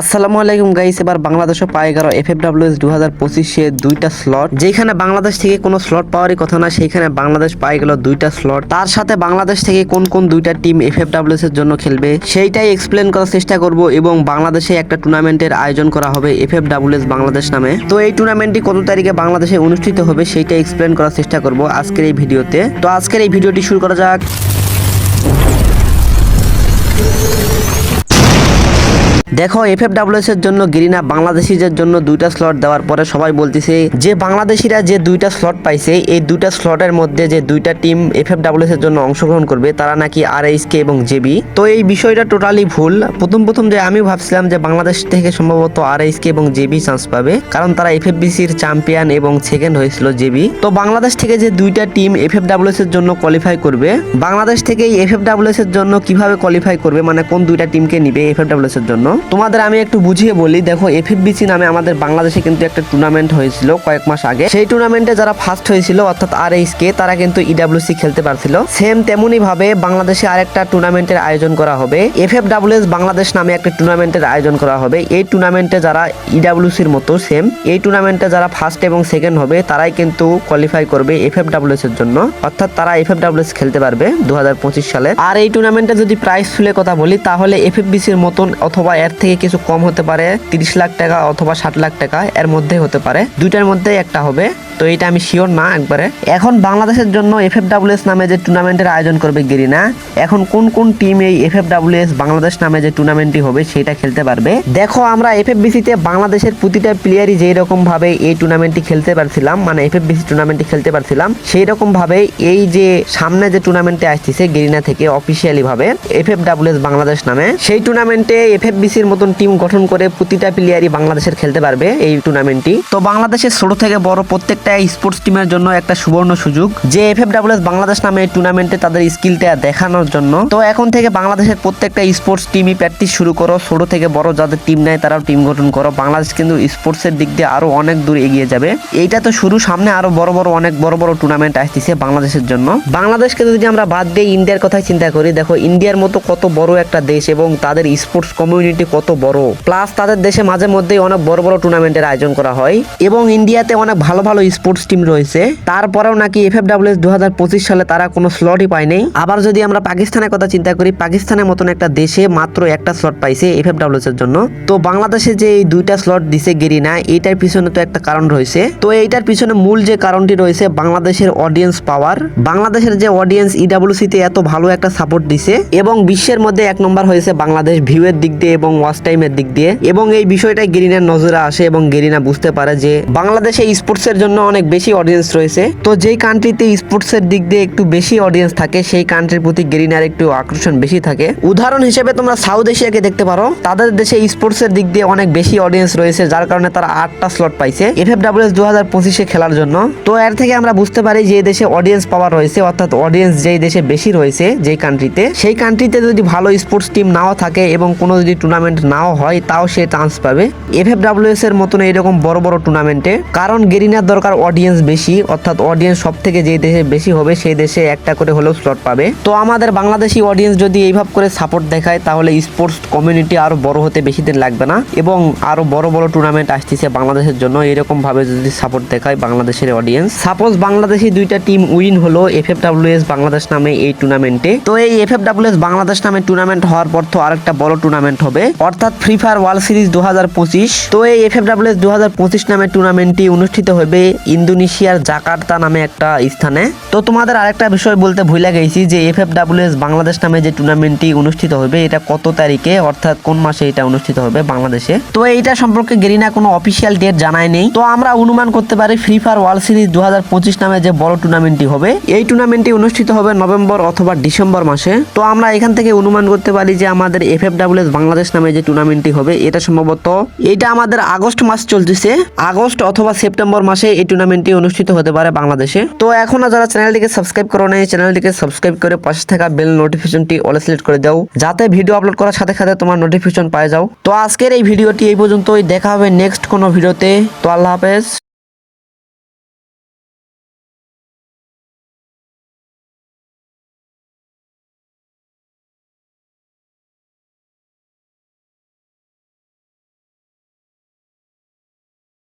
আসসালামু আলাইকুম গাইস, এবার বাংলাদেশও পায়ে গেল এফ এফ ডাব্লিউ এস দু হাজার পঁচিশে দুইটা স্লট যেখানে বাংলাদেশ থেকে কোনো স্লট পাওয়ারই কথা না, সেইখানে বাংলাদেশ পায়ে গেল দুইটা স্লট তার সাথে বাংলাদেশ থেকে কোন কোন দুইটা টিম এফ এফ ডাব্লিউ এর জন্য খেলবে, সেইটাই এক্সপ্লেন করার চেষ্টা করব এবং বাংলাদেশে একটা টুর্নামেন্টের আয়োজন করা হবে F F W S Bangladesh নামে। তো এই টুর্নামেন্টটি কত তারিখে বাংলাদেশে অনুষ্ঠিত হবে, সেইটা এক্সপ্লেন করার চেষ্টা করব আজকের এই ভিডিওতে। তো আজকের এই ভিডিওটি শুরু করা যাক। দেখো এফ এফ এর জন্য গিরিনা বাংলাদেশিদের জন্য দুইটা স্লট দেওয়ার পরে সবাই বলতেছে, যে বাংলাদেশিরা যে দুইটা স্লট পাইছে, এই দুইটা স্লটের মধ্যে যে দুইটা টিম এফ এফ এর জন্য অংশগ্রহণ করবে, তারা নাকি আর কে এবং জেবি তো এই বিষয়টা টোটালি ভুল। প্রথম প্রথম যে আমি ভাবছিলাম যে বাংলাদেশ থেকে সম্ভবত আর কে এবং জেবি চান্স পাবে, কারণ তারা এফ এফ বিসির চ্যাম্পিয়ন এবং সেকেন্ড হয়েছিল জেবি তো বাংলাদেশ থেকে যে দুইটা টিম এফ এফ এর জন্য কোয়ালিফাই করবে, বাংলাদেশ থেকে এই এফ এফ এর জন্য কীভাবে কোয়ালিফাই করবে মানে কোন দুইটা টিমকে নিবে এফ এফ এর জন্য? তোমাদের আমি একটু বুঝিয়ে বলি, দেখো এফএফবিসি নামে আমাদের বাংলাদেশে কিন্তু একটা টুর্নামেন্ট হয়েছিল কয়েক মাস আগে। সেই টুর্নামেন্টে যারা ফার্স্ট হয়েছিল, অর্থাৎ আর কে তারা কিন্তু ইডাব্লিউসি খেলতে পারছিল। সেম তেমনি ভাবে বাংলাদেশে আরেকটা টুর্নামেন্টের আয়োজন করা হবে। এফ এফ বাংলাদেশ নামে একটা টুর্নামেন্টের আয়োজন করা হবে। এই টুর্নামেন্টে যারা ইডাব্লিউসির মতো সেম এই টুর্নামেন্টে যারা ফার্স্ট এবং সেকেন্ড হবে, তারাই কিন্তু কোয়ালিফাই করবে এফ এফ এর জন্য। অর্থাৎ তারা এফ এফ খেলতে পারবে দু হাজার পঁচিশ সালে। আর এই টুর্নামেন্টে যদি প্রাইস ফুলের কথা বলি, তাহলে এফ এফ বিসির মতন অথবা এর থেকে কিছু কম হতে পারে, তিরিশ লাখ টাকা অথবা ষাট লাখ টাকা এর মধ্যে হতে পারে। দুইটার মধ্যে একটা হবে। তো এটা আমি শিওর না একবারে। এখন বাংলাদেশের জন্য এফ এফ নামে যে টুর্নামেন্টের আয়োজন করবে গিরিনা এখন কোন কোন টিম এই এফ এফ বাংলাদেশ নামে যে টুর্নামেন্টটি হবে সেটা খেলতে পারবে। দেখো আমরা এফ এফ বিসিতে বাংলাদেশের প্রতিটা প্লেয়ারই যেই রকম ভাবে এই টুর্নামেন্টটি খেলতে পারছিলাম মানে এফ এফ বিসি টুর্নামেন্টটি খেলতে পারছিলাম সেই রকম ভাবে এই যে সামনে যে টুর্নামেন্টে আসতেছে গেরিনা থেকে অফিসিয়ালি ভাবে এফ এফ বাংলাদেশ নামে, সেই টুর্নামেন্টে এফ এফ বিসির মতন টিম গঠন করে প্রতিটা প্লেয়ারই বাংলাদেশের খেলতে পারবে এই টুর্নামেন্টটি তো বাংলাদেশের ছোট থেকে বড় প্রত্যেকটা স্পোর্টস টিমের জন্য একটা সুবর্ণ সুযোগ। যে এফ এফ বাংলাদেশ নামে এই টুর্নামেন্টে তাদের স্কিলটা দেখানোর জন্য। তো এখন থেকে বাংলাদেশের প্রত্যেকটা স্পোর্টস টিমই প্র্যাকটিস শুরু করো। ছোট থেকে বড় যাদের টিম নেয় তারাও টিম গঠন করো। বাংলাদেশ কিন্তু স্পোর্টসের দিক দিয়ে আরও অনেক দূর এগিয়ে যাবে। এইটা তো শুরু, সামনে আরও বড় বড়, অনেক বড় বড় টুর্নামেন্ট আসতেছে বাংলাদেশের জন্য। বাংলাদেশকে যদি আমরা বাদ দিয়ে ইন্ডিয়ার কথাই চিন্তা করি, দেখো ইন্ডিয়ার মতো কত বড় একটা দেশ এবং তাদের স্পোর্টস কমিউনিটি কত বড়। প্লাস তাদের দেশে মাঝে মধ্যেই অনেক বড় বড় টুর্নামেন্টের আয়োজন করা হয়। এবং ইন্ডিয়াতে অনেক ভালো ভালো স্পোর্টস টিম রয়েছে। তারপরেও নাকি এফ এফ দু হাজার পঁচিশ সালে তারা কোনো স্লটই পায়নি। আবার যদি আমরা পাকিস্তানের কথা চিন্তা করি, পাকিস্তানের মতন একটা দেশে মাত্র একটা স্লট পাইছে এফ এফ এর জন্য। তো বাংলাদেশে যে এই দুইটা স্লট দিছে গেরিনা, এইটার পিছনে তো একটা কারণ রয়েছে। তো এইটার পিছনে মূল যে কারণটি রয়েছে, বাংলাদেশের অডিয়েন্স পাওয়ার বাংলাদেশের যে অডিয়েন্স ইডাব্লিউসি তে এত ভালো একটা সাপোর্ট দিছে এবং বিশ্বের মধ্যে এক নম্বর হয়েছে বাংলাদেশ ভিউয়ের দিক দিয়ে এবং ওয়াচ টাইমের দিক দিয়ে। এবং এই বিষয়টা গেরিনার নজরে আসে এবং গেরিনা বুঝতে পারে যে বাংলাদেশে স্পোর্টস এর জন্য অনেক বেশি অডিয়েন্স রয়েছে। তো যেই কান্ট্রিতে স্পোর্টস এর দিক দিয়ে একটু বেশি অডিয়েন্স থাকে, সেই কান্ট্রির প্রতি গেরিনার একটু আকর্ষণ বেশি থাকে। উদাহরণ হিসেবে তোমরা সাউথ এশিয়াকে দেখতে পারো। তাদের দেশে স্পোর্টস এর দিক দিয়ে অনেক বেশি অডিয়েন্স রয়েছে, যার কারণে তারা আটটা স্লট পাইছে। এফ এফ ডাব্লিউ এস দু হাজার পঁচিশে খেলার জন্য। তো এর থেকে আমরা বুঝতে পারি যে দেশে অডিয়েন্স পাওয়ার রয়েছে, অর্থাৎ অডিয়েন্স যেই দেশে বেশি রয়েছে, যেই কান্ট্রিতে সেই কান্ট্রিতে যদি ভালো স্পোর্টস টিম নাও থাকে এবং কোনো যদি টুর্নামেন্ট নাও হয়, তাও সে চান্স পাবে। এফ এফ ডাব্লিউএস এর মতন এরকম বড় বড় টুর্নামেন্টে কারণ গেরিনার দরকার অডিয়েন্স বেশি, অর্থাৎ অডিয়েন্স সব থেকে যে দেশে বেশি হবে সেই দেশে একটা করে হলেও স্লট পাবে। তো আমাদের বাংলাদেশি অডিয়েন্স যদি এইভাবে করে সাপোর্ট দেখায়, তাহলে স্পোর্টস কমিউনিটি আরও বড় হতে বেশি দিন লাগবে না, এবং আরও বড় বড় টুর্নামেন্ট আসতেছে বাংলাদেশের জন্য। এরকম ভাবে যদি সাপোর্ট দেখায় বাংলাদেশের অডিয়েন্স সাপোজ বাংলাদেশি দুইটা টিম উইন হলো F F W S Bangladesh নামে এই টুর্নামেন্টে তো এই এফ এফ ডাব্লিউএস বাংলাদেশ নামে টুর্নামেন্ট হওয়ার পর তো আরেকটা বড় টুর্নামেন্ট হবে, অর্থাৎ ফ্রি ফায়ার ওয়ার্ল্ড সিরিজ দু হাজার পঁচিশ। তো এই এফ এফ ডাব্লিউএস দু নামে টুর্নামেন্টটি অনুষ্ঠিত হবে ইন্দোনেশিয়ার জাকার্তা নামে একটা স্থানে। তো তোমাদের আরেকটা বিষয় বলতে ভুলে গেছি যে এফ এফ বাংলাদেশ নামে যে টুর্নামেন্টটি অনুষ্ঠিত হবে, এটা কত তারিখে, অর্থাৎ কোন মাসে এটা অনুষ্ঠিত হবে বাংলাদেশে? তো এইটা সম্পর্কে গেরিনা কোনো অফিসিয়াল ডেট জানায় নেই। তো আমরা অনুমান করতে পারি ফ্রি ফায়ার ওয়ার্ল্ড সিরিজ দু নামে যে বড় টুর্নামেন্টটি হবে, এই টুর্নামেন্টটি অনুষ্ঠিত হবে নভেম্বর অথবা ডিসেম্বর মাসে। তো আমরা এখান থেকে অনুমান করতে পারি যে আমাদের এফ এফ বাংলাদেশ নামে যে টুর্নামেন্টটি হবে, এটা সম্ভবত এটা আমাদের আগস্ট মাস চলতেছে। আগস্ট অথবা সেপ্টেম্বর মাসে এই টুর্নামেন্টটি অনুষ্ঠিত হতে পারে বাংলাদেশে। তো এখনও যারা চ্যানেলটিকে সাবস্ক্রাইব করো নাই, চ্যানেলটিকে সাবস্ক্রাইব করে পাশে থাকা বেল নোটিফিকেশনটি অল সিলেক্ট করে দাও, যাতে ভিডিও আপলোড করার সাথে সাথে তোমার নোটিফিকেশন পাই যাও। তো আজকের এই ভিডিওটি এই পর্যন্তই, দেখা হবে নেক্সট কোনো ভিডিওতে। তো আল্লাহ হাফেজ।